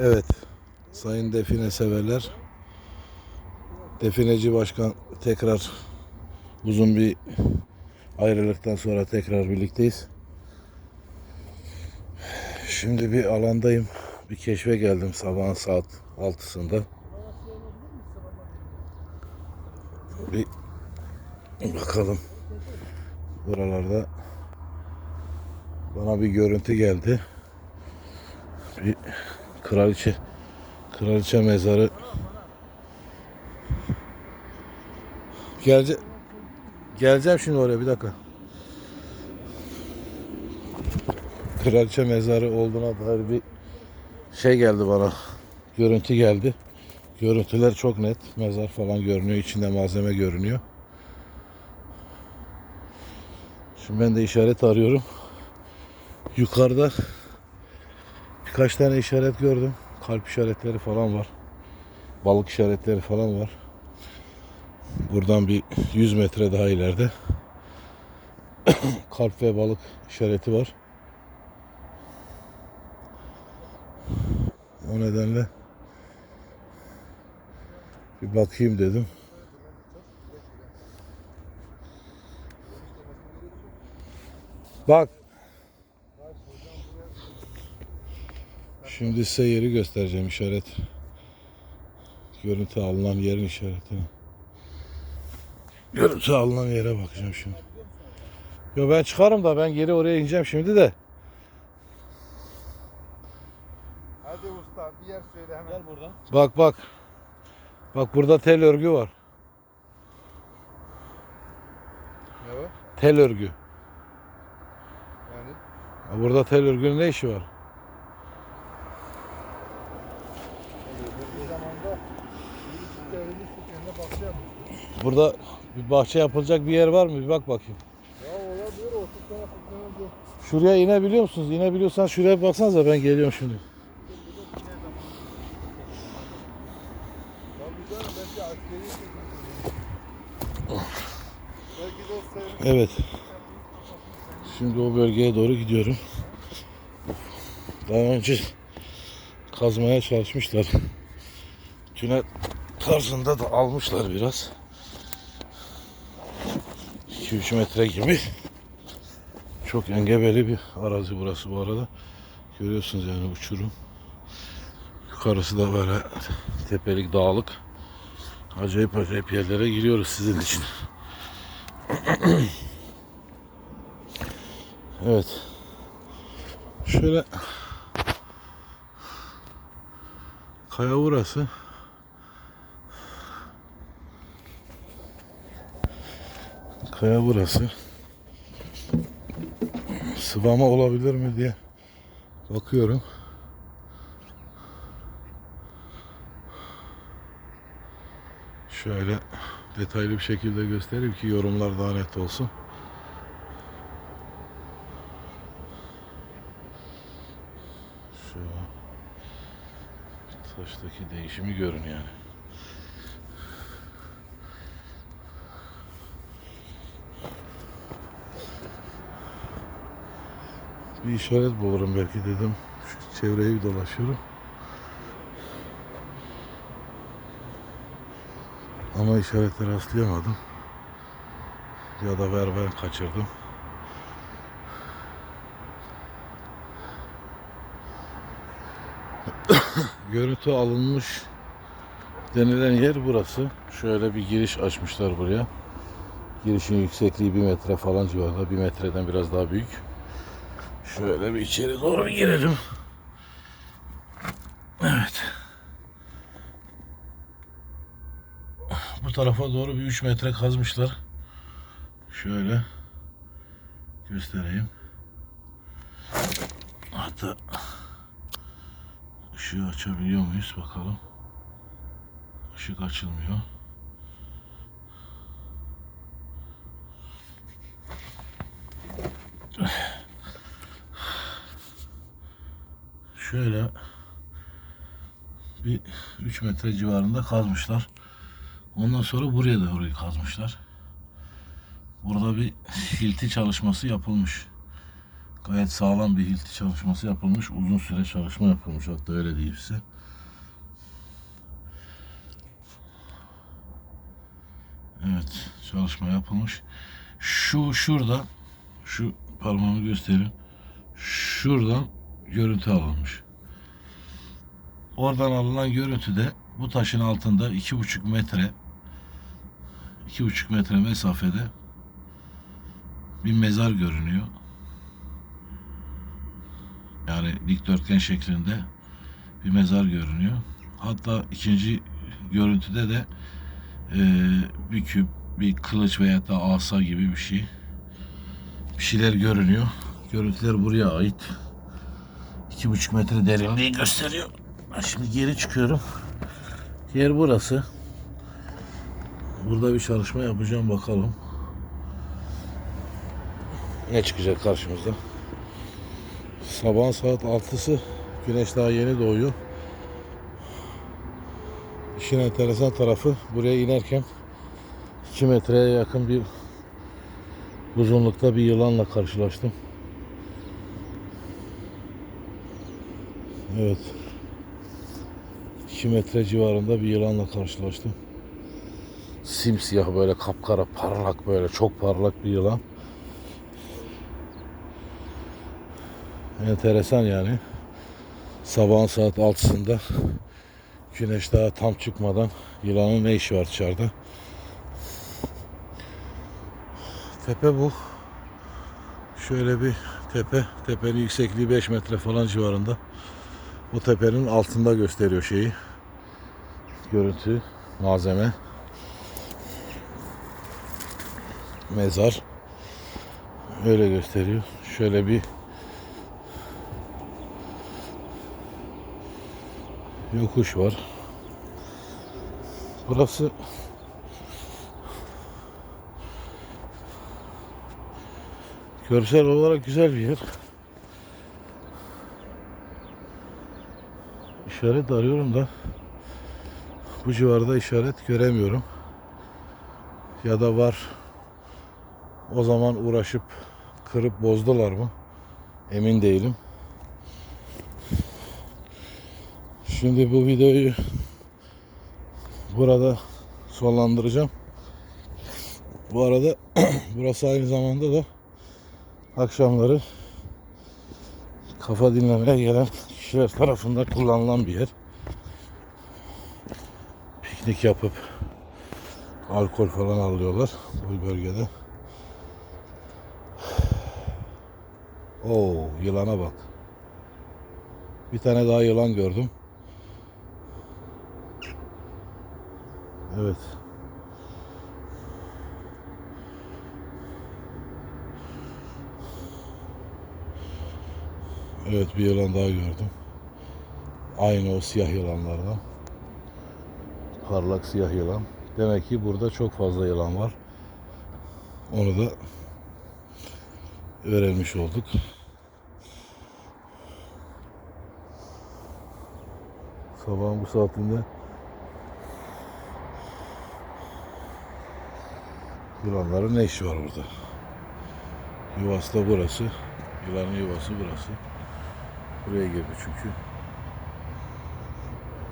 Evet, sayın define severler. Defineci başkan tekrar uzun bir ayrılıktan sonra tekrar birlikteyiz. Şimdi bir alandayım. Bir keşfe geldim sabahın saat 6'sında. Bir bakalım. Buralarda bana bir görüntü geldi. Bir kraliçe kraliçe mezarı Gelce geleceğim şimdi oraya bir dakika. Kraliçe mezarı olduğuna dair bir şey geldi bana. Görüntü geldi. Görüntüler çok net. Mezar falan görünüyor. içinde malzeme görünüyor. Şimdi ben de işaret arıyorum. Yukarıda birkaç tane işaret gördüm. Kalp işaretleri falan var. Balık işaretleri falan var. Buradan bir 100 metre daha ileride kalp ve balık işareti var. O nedenle bir bakayım dedim. Bak. Şimdi size yeri göstereceğim işaret. Görüntü alınan yerin işaretini. Görüntü alınan yere bakacağım şimdi. Yo ben çıkarım da ben geri oraya ineceğim şimdi de. Hadi usta bir yer söyle hemen. Gel buradan. Bak bak. Bak burada tel örgü var. Ne var? Tel örgü. Yani Burada tel örgünün ne işi var? bir zamanda bir devrilmiştik yerine bahçe yapmıştık. Burada bir bahçe yapılacak bir yer var mı? Bir bak bakayım. Ya olabilir o tane fıkrana yok. Şuraya inebiliyor musunuz? İnebiliyorsan şuraya bir baksanıza ben geliyorum şimdi. Tane. Evet. Şimdi o bölgeye doğru gidiyorum. Daha önce kazmaya çalışmışlar. Tünel tarzında da almışlar biraz. 2-3 metre gibi. Çok engebeli bir arazi burası bu arada. Görüyorsunuz yani uçurum. Yukarısı da böyle tepelik dağlık. Acayip acayip yerlere giriyoruz sizin için. Evet. Şöyle kaya burası. Kaya burası. Sıvama olabilir mi diye bakıyorum. Şöyle detaylı bir şekilde göstereyim ki yorumlar daha net olsun. Şu taştaki değişimi görün yani. Bir işaret bulurum belki dedim. Şu çevreyi bir dolaşıyorum. Ama işarete rastlayamadım. Ya da ver ben kaçırdım. görüntü alınmış denilen yer burası. Şöyle bir giriş açmışlar buraya. Girişin yüksekliği bir metre falan civarında. Bir metreden biraz daha büyük. Şöyle bir içeri doğru girelim. Evet. Bu tarafa doğru bir 3 metre kazmışlar. Şöyle göstereyim. Hatta Işığı açabiliyor muyuz bakalım. Işık açılmıyor. Şöyle bir 3 metre civarında kazmışlar. Ondan sonra buraya orayı kazmışlar. Burada bir hilti çalışması yapılmış. Gayet sağlam bir hilti çalışması yapılmış. Uzun süre çalışma yapılmış. Hatta öyle diyeyim size. Evet, çalışma yapılmış. Şu şurada, şu parmağımı göstereyim. Şuradan görüntü alınmış. Oradan alınan görüntüde bu taşın altında iki buçuk metre iki buçuk metre mesafede bir mezar görünüyor. Yani dikdörtgen şeklinde bir mezar görünüyor. Hatta ikinci görüntüde de eee, bir küp, bir kılıç veya da asa gibi bir şey. Bir şeyler görünüyor. Görüntüler buraya ait. İki buçuk metre derinliği gösteriyor. Şimdi geri çıkıyorum. Yer burası. Burada bir çalışma yapacağım bakalım. Ne çıkacak karşımıza? Sabahın saat 6'sı. Güneş daha yeni doğuyor. İşin enteresan tarafı buraya inerken 2 metreye yakın bir uzunlukta bir yılanla karşılaştım. Evet. 2 metre civarında bir yılanla karşılaştım. Simsiyah böyle kapkara parlak böyle çok parlak bir yılan. Enteresan yani. Sabahın saat 6'sında güneş daha tam çıkmadan yılanın ne işi var dışarıda? Tepe bu. Şöyle bir tepe. Tepenin yüksekliği 5 metre falan civarında. O tepenin altında gösteriyor şeyi. Görüntü, malzeme. Mezar. Öyle gösteriyor. Şöyle bir yokuş var. Burası görsel olarak güzel bir yer. İşaret arıyorum da bu civarda işaret göremiyorum. Ya da var. O zaman uğraşıp kırıp bozdular mı? Emin değilim. Şimdi bu videoyu burada sonlandıracağım. Bu arada burası aynı zamanda da akşamları kafa dinlemeye gelen kişiler tarafından kullanılan bir yer. Piknik yapıp alkol falan alıyorlar bu bölgede. Oo, yılana bak. Bir tane daha yılan gördüm. Evet. Evet bir yılan daha gördüm. Aynı o siyah yılanlardan. Parlak siyah yılan. Demek ki burada çok fazla yılan var. Onu da öğrenmiş olduk. Sabahın bu saatinde yılanların ne işi var burada? Yuvası da burası. Yılanın yuvası burası. Buraya girdi çünkü.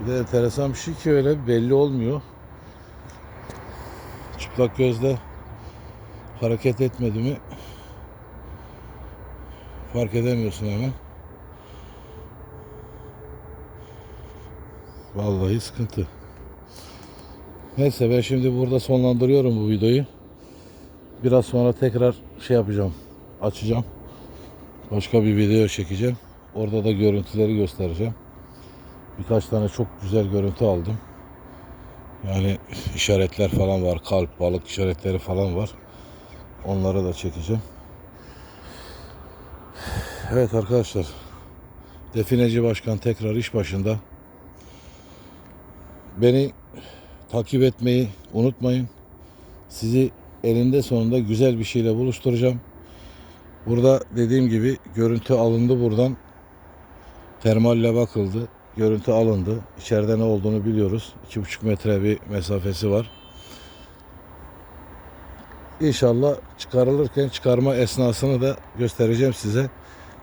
Bir de enteresan bir şey ki öyle belli olmuyor. Çıplak gözle hareket etmedi mi fark edemiyorsun hemen. Vallahi sıkıntı. Neyse ben şimdi burada sonlandırıyorum bu videoyu. Biraz sonra tekrar şey yapacağım. Açacağım. Başka bir video çekeceğim. Orada da görüntüleri göstereceğim. Birkaç tane çok güzel görüntü aldım. Yani işaretler falan var. Kalp, balık işaretleri falan var. Onları da çekeceğim. Evet arkadaşlar. Defineci Başkan tekrar iş başında. Beni takip etmeyi unutmayın. Sizi elinde sonunda güzel bir şeyle buluşturacağım. Burada dediğim gibi görüntü alındı buradan. Termalle bakıldı. Görüntü alındı. İçeride ne olduğunu biliyoruz. 2,5 metre bir mesafesi var. İnşallah çıkarılırken çıkarma esnasını da göstereceğim size.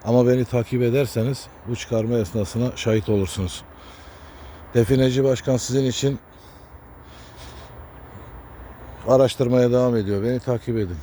Ama beni takip ederseniz bu çıkarma esnasına şahit olursunuz. Defineci başkan sizin için araştırmaya devam ediyor. Beni takip edin.